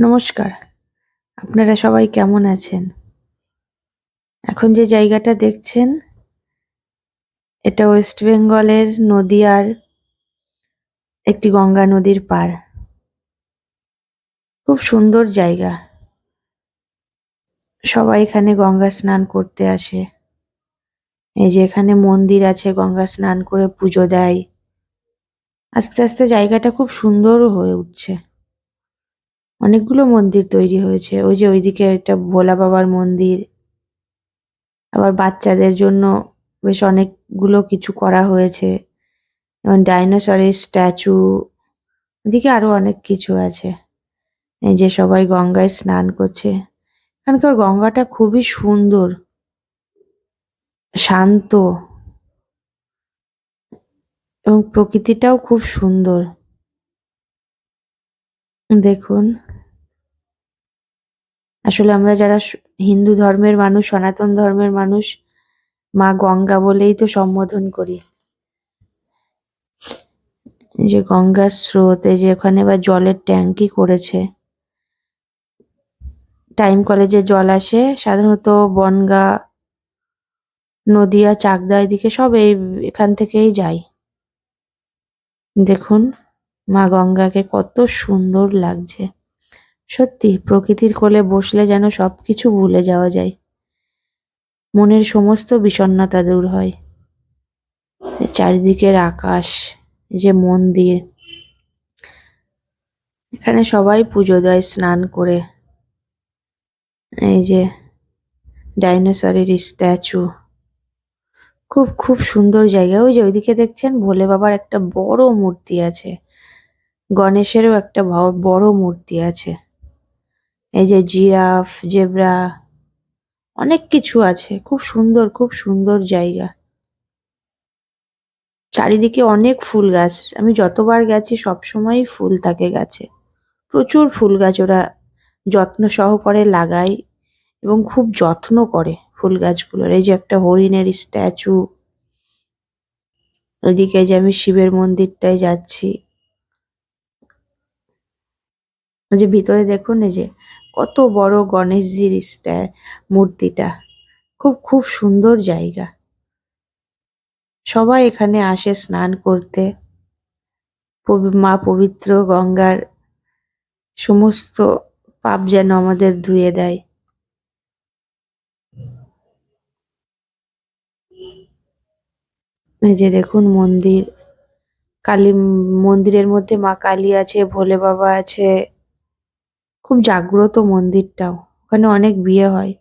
নমস্কার। আপনারা সবাই কেমন আছেন? এখন যে জায়গাটা দেখছেন, এটা ওয়েস্ট বেঙ্গলের নদিয়ার একটি গঙ্গা নদীর পার খুব সুন্দর জায়গা। সবাই এখানে গঙ্গা স্নান করতে আসে। এই যে এখানে মন্দির আছে, গঙ্গা স্নান করে পুজো দেয়। আস্তে আস্তে জায়গাটা খুব সুন্দর হয়ে উঠছে। অনেকগুলো মন্দির তৈরি হয়েছে। ওই যে ওইদিকে একটা ভোলা বাবার মন্দির। আবার বাচ্চাদের জন্য বেশ অনেকগুলো কিছু করা হয়েছে। যেমন ডাইনোসরের স্ট্যাচু। এদিকে আরও অনেক কিছু আছে। এই যে সবাই গঙ্গায় স্নান করছে। এখানকার গঙ্গাটা খুবই সুন্দর। শান্ত। এবং প্রকৃতিটাও খুব সুন্দর। দেখুন। আসলে আমরা যারা হিন্দু ধর্মের মানুষ, সনাতন ধর্মের মানুষ, মা গঙ্গা বলেই তো সম্বোধন করি। যে গঙ্গার স্রোত, এই যে ওখানে আবার জলের ট্যাঙ্কি করেছে। টাইম কলেজে জল আসে, সাধারণত বনগা, নদিয়া, চাকদা এদিকে সব এই এখান থেকেই যায়। দেখুন মা গঙ্গাকে কত সুন্দর লাগছে। সত্যি, প্রকৃতির কোলে বসলে যেন সবকিছু ভুলে যাওয়া যায়। মনের সমস্ত বিষণ্ণতা দূর হয়। চারিদিকের আকাশ, যে মন্দির। এখানে সবাই পুজো দেয় স্নান করে। এই যে, ডাইনোসরের স্ট্যাচু। খুব খুব সুন্দর জায়গা। ওই যে ওইদিকে দেখছেন, ভোলে বাবার একটা বড় মূর্তি আছে। গণেশেরও একটা বড় মূর্তি আছে। এই যে জিরাফ, জেব্রা, অনেক কিছু আছে। খুব সুন্দর খুব সুন্দর জায়গা। চারিদিকে অনেক ফুল গাছ। আমি যতবার গেছি সব সময়ই ফুল থাকে গাছে। প্রচুর ফুল গাছ ওরা যত্ন সহকারে লাগায় এবং খুব যত্ন করে ফুল গাছগুলোর। এই যে একটা হরিণের স্ট্যাচু। ওইদিকে যে আমি শিবের মন্দিরটায় যাচ্ছি। যে ভিতরে দেখুন, এই যে কত বড় গণেশজির স্ট্যা, মূর্তিটা। খুব খুব সুন্দর জায়গা। সবাই এখানে আসে স্নান করতে। মা পবিত্র গঙ্গার সমস্ত পাপ যেন আমাদের ধুয়ে দেয়। এই যে দেখুন মন্দির। কালী, মন্দিরের মধ্যে মা কালী আছে, ভোলে বাবা আছে। খুব জাগ্রত মন্দিরটাও। ওখানে অনেক বিয়ে হয়।